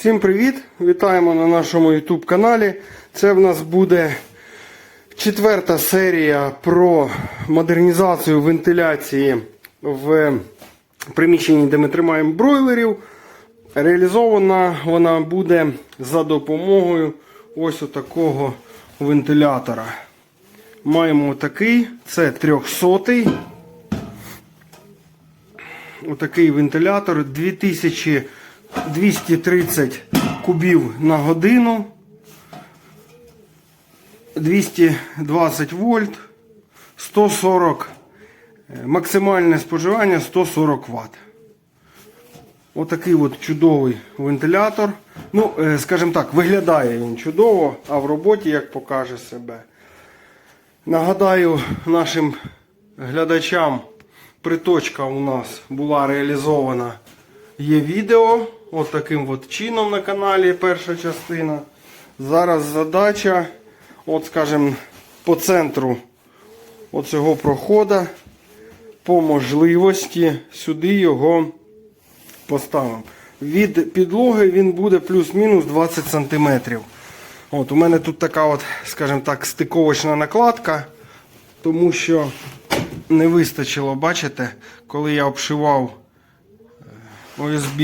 Всім привіт! Вітаємо на нашому YouTube каналі. Це в нас буде четверта серія про модернізацію вентиляції в приміщенні, де ми тримаємо бройлерів. Реалізована вона буде за допомогою ось такого вентилятора. Маємо такий, це 300-й. Отакий вентилятор 2230 кубів на годину. 220 вольт, 140, е, максимальне споживання 140 Вт. Отакий от чудовий вентилятор. Ну, е, скажімо так, виглядає він чудово, а в роботі як покаже себе. Нагадаю нашим глядачам, приточка у нас була реалізована. Є відео, от таким от чином на каналі перша частина. Зараз задача, от скажімо, по центру оцього проходу, по можливості сюди його поставимо. Від підлоги він буде плюс-мінус 20 см. От, у мене тут така, от, скажімо так, стиковочна накладка, тому що не вистачило, бачите, коли я обшивав е, ОСБ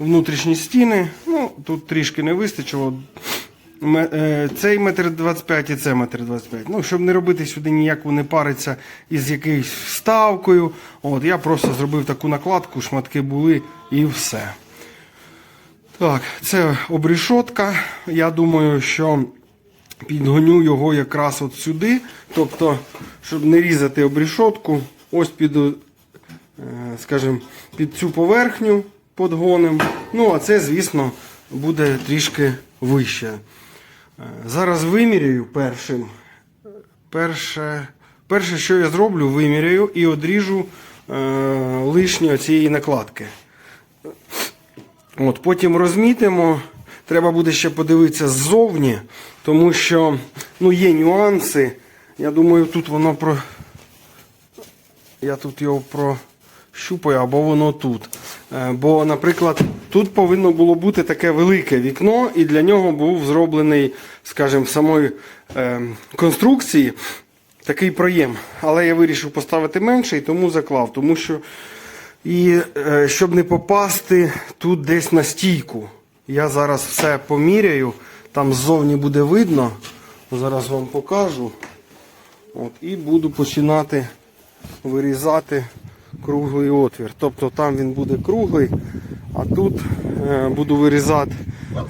внутрішні стіни, ну, тут трішки не вистачило. Е, Цей метр 25 і це метр 25. Ну, щоб не робити сюди ніяку не париться із якоюсь вставкою. От, я просто зробив таку накладку, шматки були і все. Так, це обрішотка. Я думаю, що підгоню його якраз от сюди. Тобто, щоб не різати обрішотку, ось під, е, скажімо, під цю поверхню подгоним. Ну, а це, звісно, буде трішки вище. Е, Зараз виміряю першим. Перше, перше, що я зроблю, виміряю і одріжу е, лишнє цієї накладки. От, потім розмітимо. Треба буде ще подивитися ззовні, тому що ну, є нюанси. Я думаю, тут воно про. Я тут його прощупаю, або воно тут. Е, Бо, наприклад, тут повинно було бути таке велике вікно, і для нього був зроблений, скажімо, в самої е, конструкції такий проєм. Але я вирішив поставити менше і тому заклав. Тому що і е, щоб не попасти тут десь на стійку. Я зараз все поміряю, там ззовні буде видно. Зараз вам покажу. От, і буду починати вирізати круглий отвір. Тобто там він буде круглий, а тут е, буду вирізати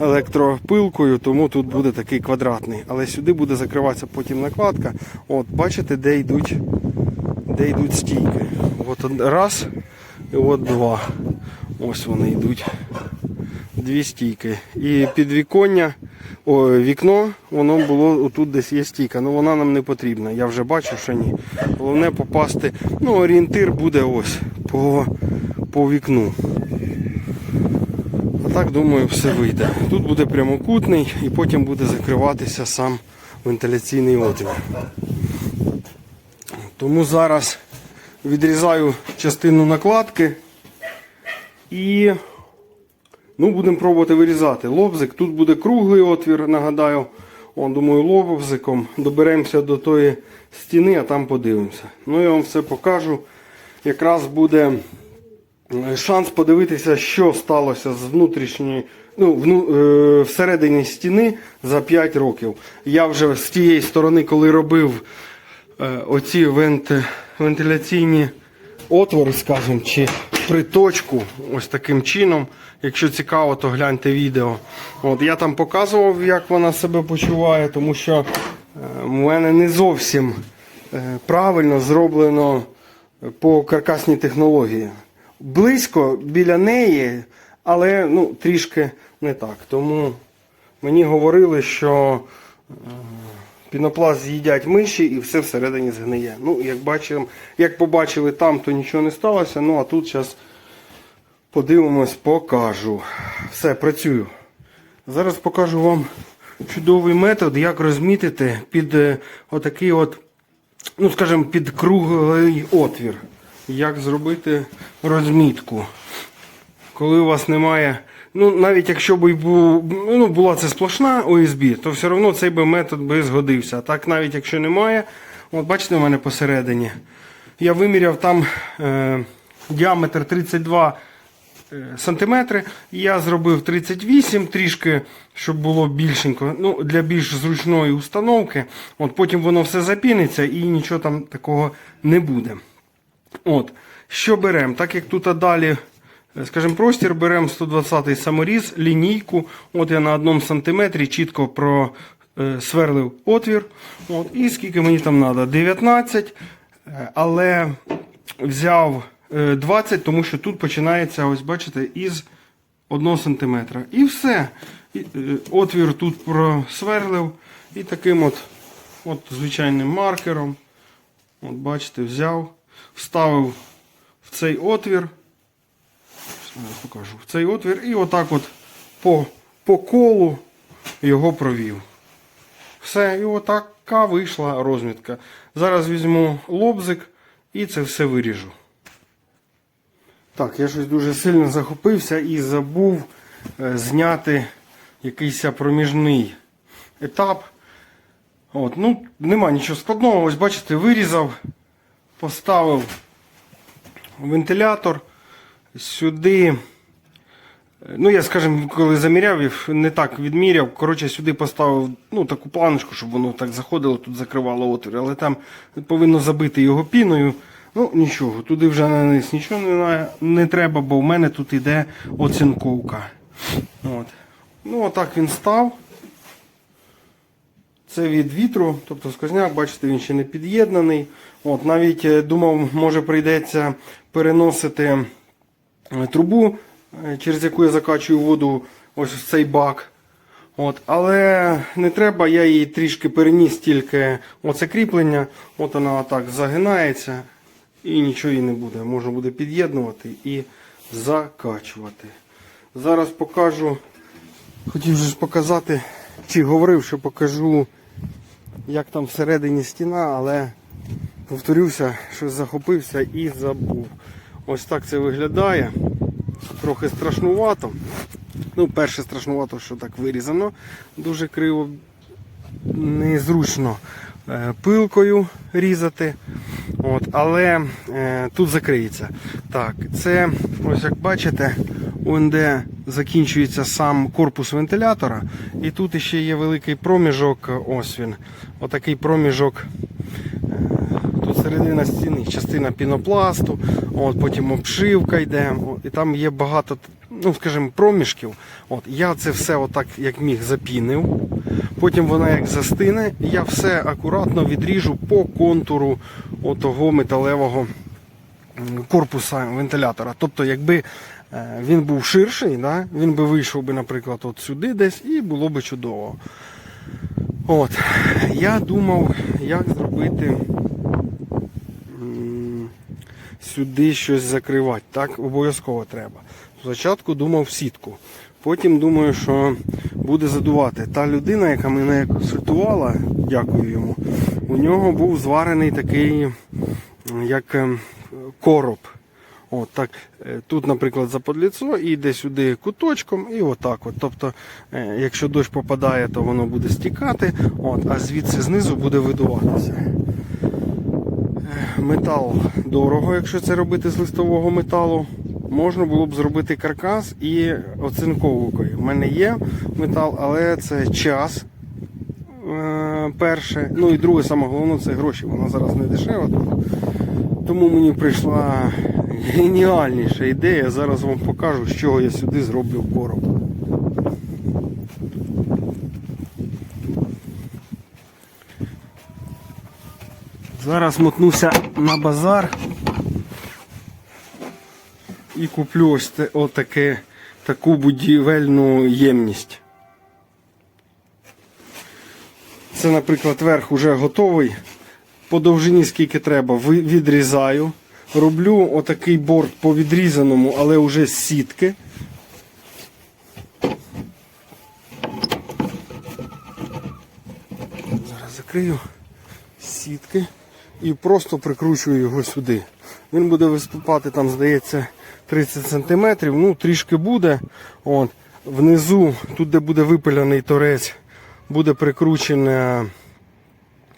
електропилкою, тому тут буде такий квадратний. Але сюди буде закриватися потім накладка. От, бачите, де йдуть, де йдуть стійки. От раз і от два. Ось вони йдуть. Дві стійки. І підвіконня, о, вікно, воно було отут десь є стійка. Ну вона нам не потрібна. Я вже бачив, що ні. Головне попасти. Ну, орієнтир буде ось по, по вікну. А так, думаю, все вийде. Тут буде прямокутний і потім буде закриватися сам вентиляційний отвір. Тому зараз відрізаю частину накладки і ну, будемо пробувати вирізати. Лобзик. Тут буде круглий отвір, нагадаю. О, думаю, лобзиком доберемося до тої стіни, а там подивимося. Ну, я вам все покажу. Якраз буде е, шанс подивитися, що сталося з внутрішньої, ну, вну, е, всередині стіни за 5 років. Я вже з тієї сторони, коли робив е, оці вент, вентиляційні отвори, скажімо, чи приточку, ось таким чином. Якщо цікаво, то гляньте відео. От, я там показував, як вона себе почуває, тому що е, в мене не зовсім е, правильно зроблено по каркасній технології. Близько біля неї, але ну, трішки не так. Тому мені говорили, що е, пінопласт з'їдять миші і все всередині згниє. Ну, як, бачимо, як побачили там, то нічого не сталося. Ну а тут зараз подивимось, покажу. Все, працюю. Зараз покажу вам чудовий метод, як розмітити під е, отакий от, ну скажімо, під круглий отвір. Як зробити розмітку. Коли у вас немає Ну, навіть якщо б ну, була це сплошна ОСБ, то все одно цей би метод би згодився. А так навіть якщо немає, от бачите, у мене посередині. Я виміряв там е, діаметр 32 е, сантиметри. Я зробив 38 трішки, щоб було більшенько. Ну, для більш зручної установки. От потім воно все запіниться і нічого там такого не буде. От, що беремо? Так як тут далі, скажімо, простір, беремо 120-й саморіз, лінійку. От я на одному сантиметрі чітко просверлив отвір. От, і скільки мені там треба? 19. е, Але взяв е, 20, тому що тут починається, ось бачите, із 1 см. І все. Е, Отвір тут просверлив. І таким от, от звичайним маркером. От бачите, взяв, вставив в цей отвір. Покажу. В цей отвір і отак от по, по колу його провів. Все, і отака вийшла розмітка. Зараз візьму лобзик і це все виріжу. Так, я щось дуже сильно захопився і забув е, зняти якийсь проміжний етап. От, ну, нема нічого складного. Ось бачите, вирізав, поставив вентилятор сюди. е, Ну, я, скажімо, коли заміряв, не так відміряв. Коротше, сюди поставив ну, таку планочку, щоб воно так заходило, тут закривало отвір. Але там повинно забити його піною. Ну, нічого, туди вже на нічого не, не треба, бо в мене тут іде оцінковка. От. Ну, отак він став. Це від вітру, тобто сквозняк, бачите, він ще не під'єднаний. От, навіть е, думав, може прийдеться переносити трубу, е, через яку я закачую воду ось в цей бак. От, але не треба, я її трішки переніс тільки оце кріплення. От вона отак загинається і нічого їй не буде. Можна буде під'єднувати і закачувати. Зараз покажу. Хотів же показати, чи говорив, що покажу, як там всередині стіна, але повторюся, що захопився і забув. Ось так це виглядає. Трохи страшнувато. Ну, перше страшнувато, що так вирізано дуже криво, незручно е, пилкою різати. От, але е, тут закриється. Так, це, ось як бачите, УНД закінчується сам корпус вентилятора, і тут ще є великий проміжок. Ось він. Отакий проміжок. Середина стіни, частина пінопласту, от, потім обшивка йде, от, і там є багато, ну скажімо, проміжків. От, я це все отак, як міг, запінив. Потім вона як застине, я все акуратно відріжу по контуру отого металевого корпуса вентилятора. Тобто, якби е, він був ширший, да, він би вийшов би, наприклад, от сюди десь і було би чудово. От, я думав, як зробити сюди щось закривати. Так, обов'язково треба. Спочатку думав сітку. Потім думаю, що буде задувати. Та людина, яка мене консультувала, дякую йому, у нього був зварений такий, як ем, короб. От так, е, тут, наприклад, за подліцо і йде сюди куточком, і отак. От. Тобто, е, якщо дощ попадає, то воно буде стікати, от, а звідси знизу буде видуватися. Метал дорого, якщо це робити з листового металу. Можна було б зробити каркас і оцинковкою. У мене є метал, але це час. е, Перше. Ну і друге, саме головне, це гроші. Вона зараз не дешева. Тому мені прийшла геніальніша ідея. Зараз вам покажу, з чого я сюди зроблю короб. Зараз мотнуся на базар і куплю ось отаке, таку будівельну ємність. Це, наприклад, верх уже готовий. По довжині скільки треба, відрізаю. Роблю отакий борт по відрізаному, але вже з сітки. Зараз закрию сітки і просто прикручую його сюди. Він буде виступати там, здається, 30 см, ну трішки буде. От. Внизу, тут де буде випиляний торець, буде прикручена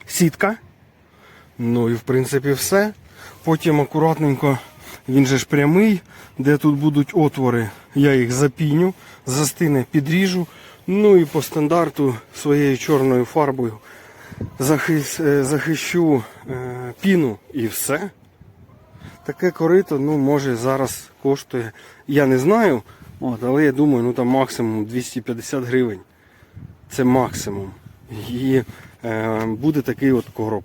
сітка. Ну і в принципі все. Потім акуратненько, він же ж прямий, де тут будуть отвори, я їх запіню, застине, підріжу. Ну і по стандарту своєю чорною фарбою захищу е, піну і все. Таке корито, ну, може, зараз коштує. Я не знаю, от, але я думаю, ну там максимум 250 гривень. Це максимум. І е, буде такий от короб.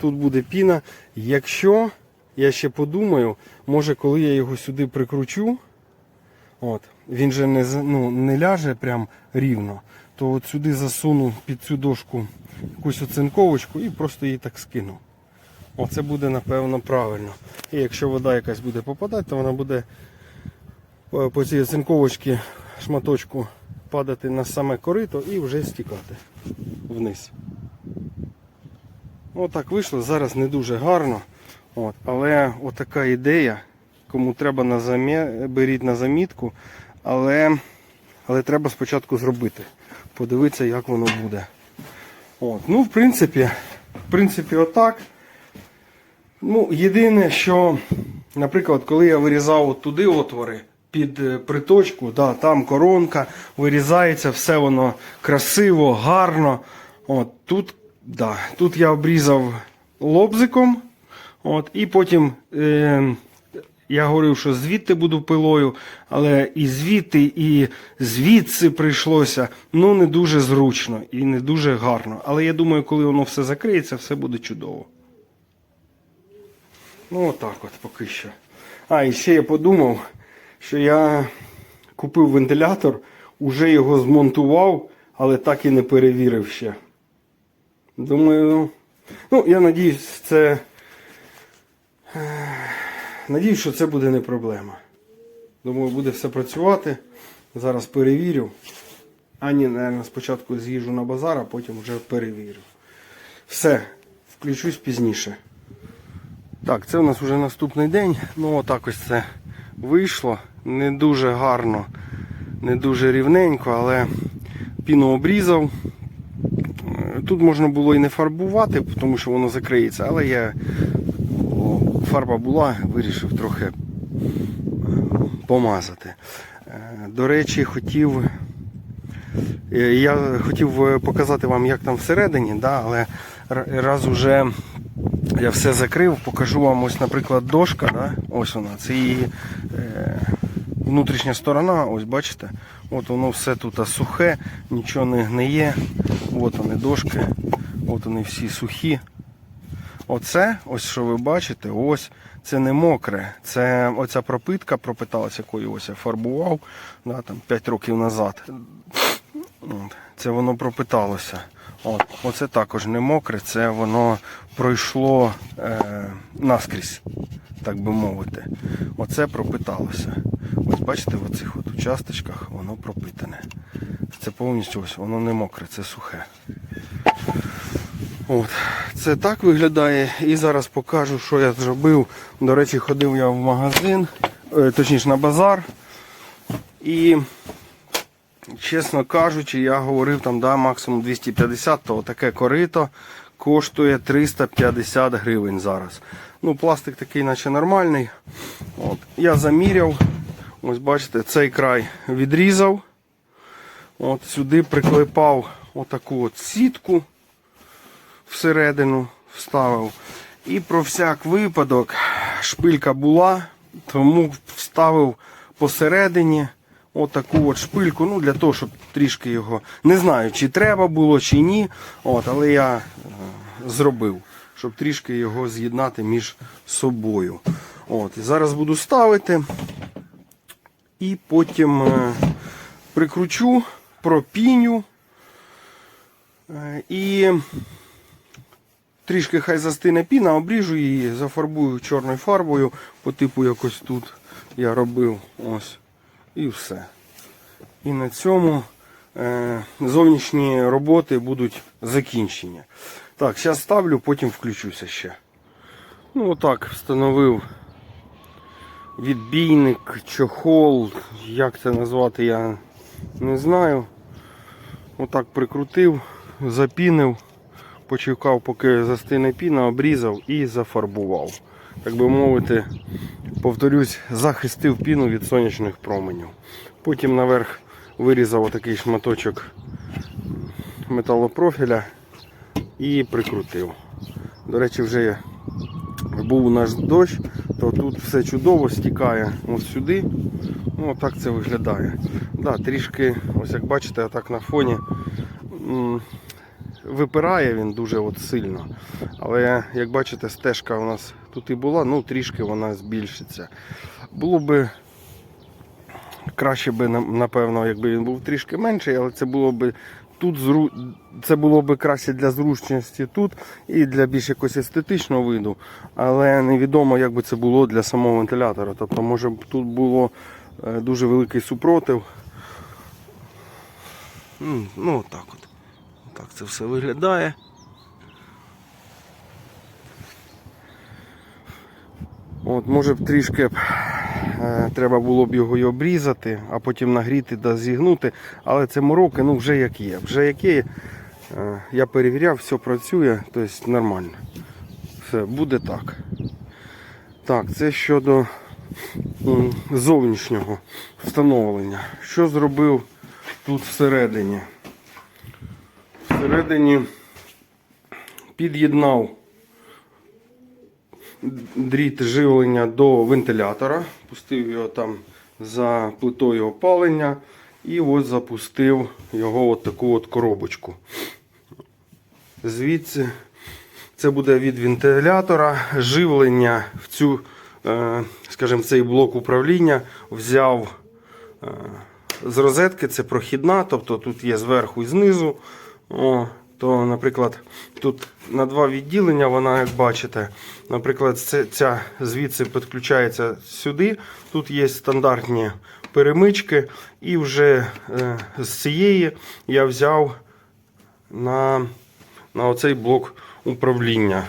Тут буде піна. Якщо я ще подумаю, може коли я його сюди прикручу, от, він же не, ну, не ляже прям рівно, то от сюди засуну під цю дошку якусь оцинковочку і просто її так скину. Оце буде напевно правильно. І якщо вода якась буде попадати, то вона буде по по цій оцинковочці шматочку падати на саме корито і вже стікати вниз. Отак вийшло. Зараз не дуже гарно. От. Але отака ідея. Кому треба на замі... беріть на замітку. Але... але треба спочатку зробити. Подивитися, як воно буде. От. Ну, в принципі, в принципі, отак. Ну, єдине, що, наприклад, коли я вирізав от туди отвори під е, приточку, да, там коронка, вирізається, все воно красиво, гарно. От, тут, да, тут я обрізав лобзиком. От, і потім е, я говорив, що звідти буду пилою, але і звідти, і звідси прийшлося. Ну, не дуже зручно і не дуже гарно. Але я думаю, коли воно все закриється, все буде чудово. Ну, отак от поки що. А, і ще я подумав, що я купив вентилятор, уже його змонтував, але так і не перевірив ще. Думаю, ну, я надіюсь, це. Надіюсь, що це буде не проблема. Думаю, буде все працювати. Зараз перевірю. А ні, наверное, спочатку з'їжджу на базар, а потім вже перевірю. Все, включусь пізніше. Так, це у нас вже наступний день. Ну отак ось це вийшло. Не дуже гарно, не дуже рівненько, але піну обрізав. Е, Тут можна було і не фарбувати, тому що воно закриється, але я фарба була, вирішив трохи е, помазати. Е, До речі, хотів. е, Я хотів показати вам, як там всередині, да, але раз уже я все закрив, покажу вам ось, наприклад, дошка. Да? Ось вона. Це її внутрішня сторона, ось бачите. От воно все тут сухе, нічого не гниє. От вони дошки, от вони всі сухі. Оце, ось що ви бачите, ось це не мокре. Це оця пропитка пропиталася, якою ось я фарбував да, там, 5 років назад. Це воно пропиталося. От, оце також не мокре, це воно пройшло е, наскрізь, так би мовити. Оце пропиталося. Ось бачите, в оцих от участочках воно пропитане. Це повністю ось, воно не мокре, це сухе. От, це так виглядає. І зараз покажу, що я зробив. До речі, ходив я в магазин, е, точніше на базар. І чесно кажучи, я говорив там, да, максимум 250, то таке корито коштує 350 гривень зараз. Ну, пластик такий, наче нормальний. От. Я заміряв. Ось бачите, цей край відрізав. От сюди приклепав отаку от сітку всередину вставив. І про всяк випадок шпилька була, тому вставив посередині отаку от шпильку, ну для того, щоб трішки його. Не знаю, чи треба було, чи ні. От, але я е, зробив, щоб трішки його з'єднати між собою. От, і зараз буду ставити. І потім е, прикручу, пропіню. Е, І трішки хай застине піна, обріжу її, зафарбую чорною фарбою, по типу якось тут я робив. Ось. І все. І на цьому е, зовнішні роботи будуть закінчені. Так, зараз ставлю, потім включуся ще. Ну отак, встановив відбійник, чохол, як це назвати, я не знаю. Отак прикрутив, запінив, почекав, поки застине піна, обрізав і зафарбував. Так би мовити, повторюсь, захистив піну від сонячних променів. Потім наверх вирізав отакий шматочок металопрофіля і прикрутив. До речі, вже був наш дощ, то тут все чудово стікає от сюди. Ну, так це виглядає. Да, трішки, ось як бачите, отак на фоні випирає він дуже от сильно. Але як бачите, стежка у нас тут і була, ну трішки вона збільшиться. Було би краще би, напевно, якби він був трішки менший, але це було би тут це було би краще для зручності тут і для більш якогось естетичного виду. Але невідомо, як би це було для самого вентилятора. Тобто, може б тут було е, дуже великий супротив. Ну, отак от. Так це все виглядає. От, може б трішки е, треба було б його й обрізати, а потім нагріти та зігнути. Але це мороки, ну вже як є. Вже як є. Е, я перевіряв, все працює, тобто нормально. Все, буде так. Так, це щодо зовнішнього встановлення. Що зробив тут всередині? Всередині під'єднав дріт живлення до вентилятора, пустив його там за плитою опалення і ось запустив його от таку от коробочку. Звідси це буде від вентилятора. Живлення в цю, е, скажімо, цей блок управління взяв е, з розетки, це прохідна, тобто тут є зверху і знизу. О, то, наприклад, тут на два відділення, вона, як бачите, наприклад, ця звідси підключається сюди. Тут є стандартні перемички, і вже е, з цієї я взяв на, на оцей блок управління.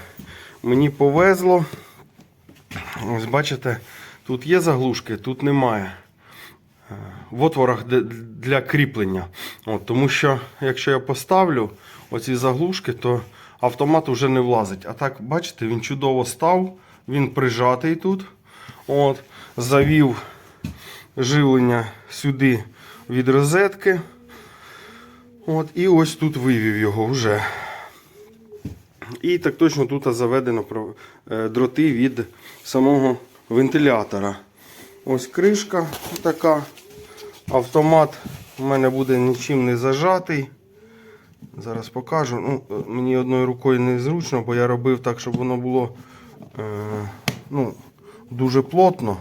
Мені повезло. Ось бачите, тут є заглушки, тут немає в отворах для кріплення. От, тому що якщо я поставлю оці заглушки, то автомат вже не влазить. А так, бачите, він чудово став, він прижатий тут. От, завів живлення сюди від розетки. От, і ось тут вивів його вже. І так точно тут заведено е, дроти від самого вентилятора. Ось кришка така. Автомат у мене буде нічим не зажатий. Зараз покажу. Ну, е, мені одною рукою незручно, бо я робив так, щоб воно було е, ну, дуже плотно,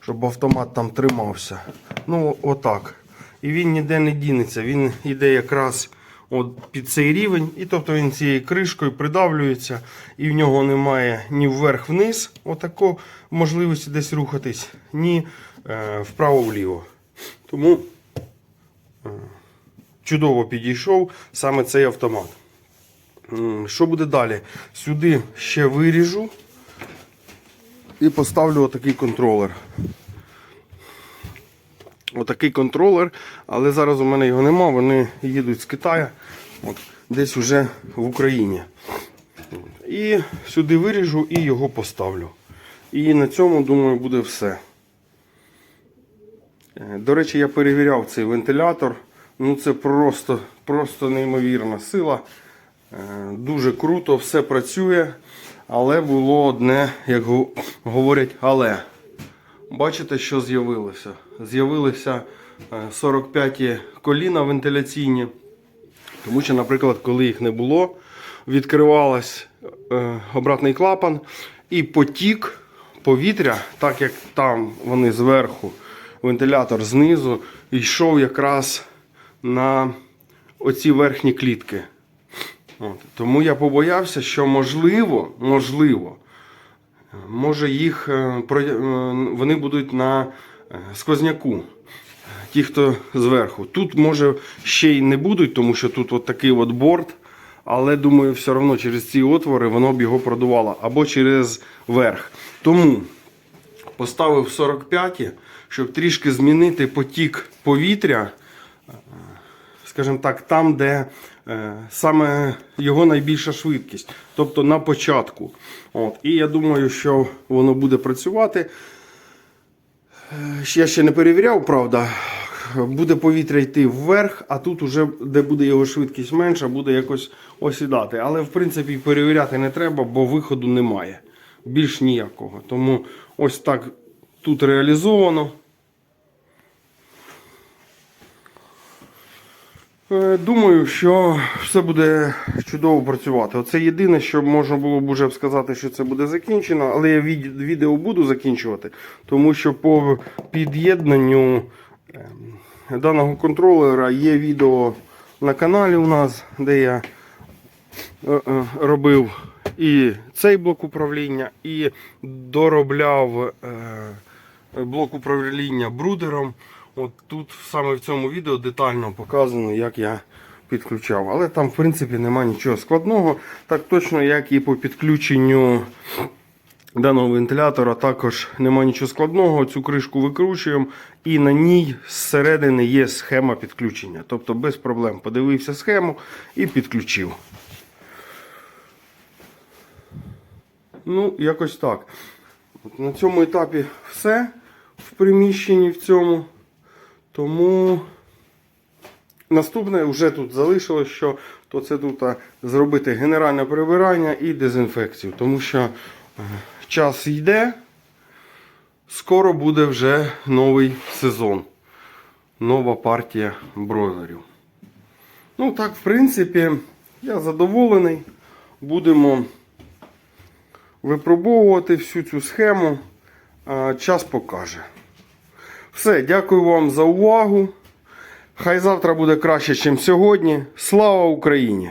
щоб автомат там тримався. Ну, отак. І він ніде не дінеться. Він йде якраз от під цей рівень, і тобто він цією кришкою придавлюється, і в нього немає ні вверх-вниз, отако можливості десь рухатись, ні е, вправо-вліво. Тому е, чудово підійшов саме цей автомат. Що буде далі? Сюди ще виріжу і поставлю отакий контролер. Отакий контролер, але зараз у мене його нема, вони їдуть з Китаю, от, десь уже в Україні. І сюди виріжу і його поставлю. І на цьому, думаю, буде все. Е, До речі, я перевіряв цей вентилятор. Ну це просто, просто неймовірна сила. Е, Дуже круто, все працює. Але було одне, як говорять, але. Бачите, що з'явилося? З'явилися е, 45 коліна вентиляційні. Тому що, наприклад, коли їх не було, відкривалась е, обратний клапан і потік повітря, так як там вони зверху, вентилятор знизу, йшов якраз на оці верхні клітки. От. Тому я побоявся, що можливо, можливо, може їх е, е, вони будуть на е, сквозняку. Ті, хто зверху. Тут може ще й не будуть, тому що тут от такий от борт. Але думаю, все одно через ці отвори воно б його продувало або через верх. Тому Поставив 45, щоб трішки змінити потік повітря, скажімо так, там, де е, саме його найбільша швидкість, тобто на початку. От. І я думаю, що воно буде працювати. Е, Я ще не перевіряв, правда. Буде повітря йти вверх, а тут уже, де буде його швидкість менша, буде якось осідати. Але в принципі перевіряти не треба, бо виходу немає. Більш ніякого. Тому ось так тут реалізовано. Думаю, що все буде чудово працювати. Оце єдине, що можна було б уже сказати, що це буде закінчено, але я відео буду закінчувати, тому що по під'єднанню ем, даного контролера є відео на каналі у нас, де я е, е, робив і цей блок управління, і доробляв е, блок управління брудером. От тут саме в цьому відео детально показано, як я підключав. Але там, в принципі, нема нічого складного. Так точно, як і по підключенню даного вентилятора, також нема нічого складного. Цю кришку викручуємо, і на ній зсередини є схема підключення. Тобто без проблем подивився схему і підключив. Ну, якось так. От на цьому етапі все в приміщенні в цьому. Тому наступне вже тут залишилось, що то це тут зробити генеральне прибирання і дезінфекцію. Тому що е, час йде, скоро буде вже новий сезон. Нова партія бройлерів. Ну так, в принципі, я задоволений. Будемо випробовувати всю цю схему. А, Час покаже. Все, дякую вам за увагу. Хай завтра буде краще, ніж сьогодні. Слава Україні!